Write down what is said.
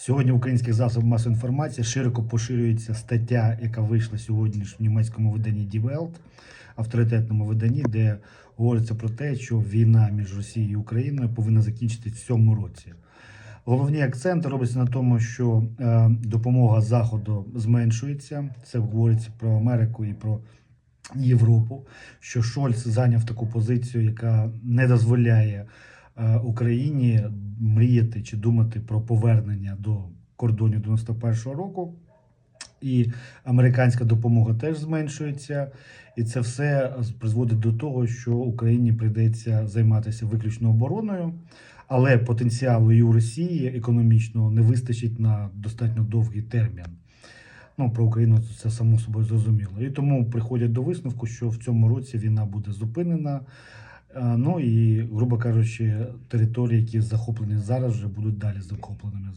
Сьогодні в українських засобах масової інформації широко поширюється стаття, яка вийшла сьогодні в німецькому виданні Die Welt, авторитетному виданні, де говориться про те, що війна між Росією і Україною повинна закінчитись в цьому році. Головні акценти робляться на тому, що е, допомога Заходу зменшується. Це говориться про Америку і про Європу. Що Шольц зайняв таку позицію, яка не дозволяє Україні мріяти чи думати про повернення до кордонів 91-го року. І американська допомога теж зменшується, і це все призводить до того, що Україні прийдеться займатися виключно обороною, але потенціалу і у Росії економічного не вистачить на достатньо довгий термін. Ну, про Україну це само собою зрозуміло. І тому приходять до висновку, що в цьому році війна буде зупинена. Е, Ну і, грубо кажучи, території, які захоплені зараз, вже будуть далі захопленими.